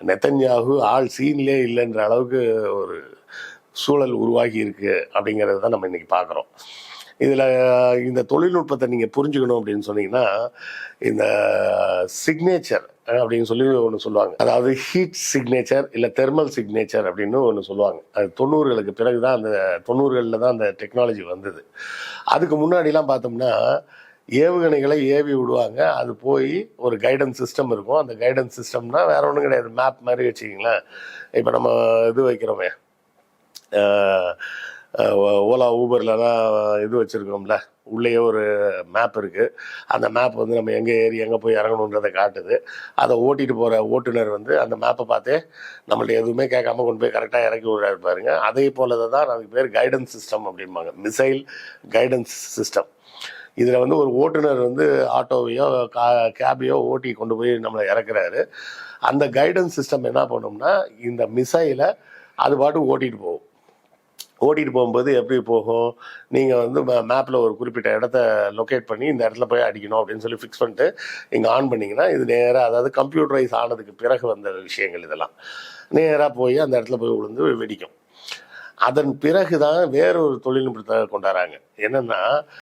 நெத்தன்யாகு ஆள் சீன்லே இல்லைன்ற அளவுக்கு ஒரு சூழல் உருவாகி இருக்கு அப்படிங்கிறத தான் நம்ம இன்னைக்கு பார்க்குறோம் இதில் இந்த தொழில்நுட்பத்தை நீங்கள் புரிஞ்சுக்கணும் அப்படின்னு சொன்னீங்கன்னா இந்த சிக்னேச்சர் அப்படின்னு சொல்லி ஒன்று சொல்லுவாங்க. அதாவது ஹீட் சிக்னேச்சர் இல்லை தெர்மல் சிக்னேச்சர் அப்படின்னு ஒன்று சொல்லுவாங்க. அது தொண்ணூறுகளுக்கு பிறகு தான் அந்த தொண்ணூறுகளில் தான் அந்த டெக்னாலஜி வந்தது. அதுக்கு முன்னாடிலாம் பார்த்தோம்னா ஏவுகணைகளை ஏவி விடுவாங்க. அது போய் ஒரு கைடன்ஸ் சிஸ்டம் இருக்கும். அந்த கைடன்ஸ் சிஸ்டம்னா வேற ஒன்றும் கிடையாது. மேப் மாதிரி வச்சுக்கிங்களேன். இப்போ நம்ம இது வைக்கிறோமே. ஓலா ஊபர்லலாம் இது வச்சுருக்கோம்ல. உள்ளேயே ஒரு மேப் இருக்குது அந்த மேப் வந்து நம்ம எங்கே ஏறி எங்கே போய் இறங்கணுன்றதை காட்டுது. அதை ஓட்டிகிட்டு போகிற ஓட்டுநர் வந்து அந்த மேப்பை பார்த்தே நம்மள்ட்ட எதுவுமே கேட்காம கொண்டு போய் கரெக்டாக இறக்கி விடுறாரு பாருங்க. அதே போல தான் அதுக்கு பேர் கைடன்ஸ் சிஸ்டம் அப்படிம்பாங்க. மிசைல் கைடன்ஸ் சிஸ்டம் இதில் வந்து ஒரு ஓட்டுநர் வந்து ஆட்டோவையோ கா கேபையோ ஓட்டி கொண்டு போய் நம்மளை இறக்குறாரு. அந்த கைடன்ஸ் சிஸ்டம் என்ன பண்ணும்னா இந்த மிசைலை அது பாட்டு ஓட்டிகிட்டு போகும். ஓட்டிகிட்டு போகும்போது எப்படி போகும்? நீங்கள் வந்து மேப்பில் ஒரு குறிப்பிட்ட இடத்த லொக்கேட் பண்ணி இந்த இடத்துல போய் அடிக்கணும் அப்படின்னு சொல்லி ஃபிக்ஸ் பண்ணிட்டு இங்கே ஆன் பண்ணிங்கன்னா இது நேராக அதாவது கம்ப்யூட்டரைஸ் ஆனதுக்கு பிறகு வந்த விஷயங்கள் இதெல்லாம். நேராக போய் அந்த இடத்துல போய் விழுந்து வெடிக்கும். அதன் பிறகு தான் வேறொரு தொழில்நுட்பத்தை கொண்டாடுறாங்க. என்னென்னா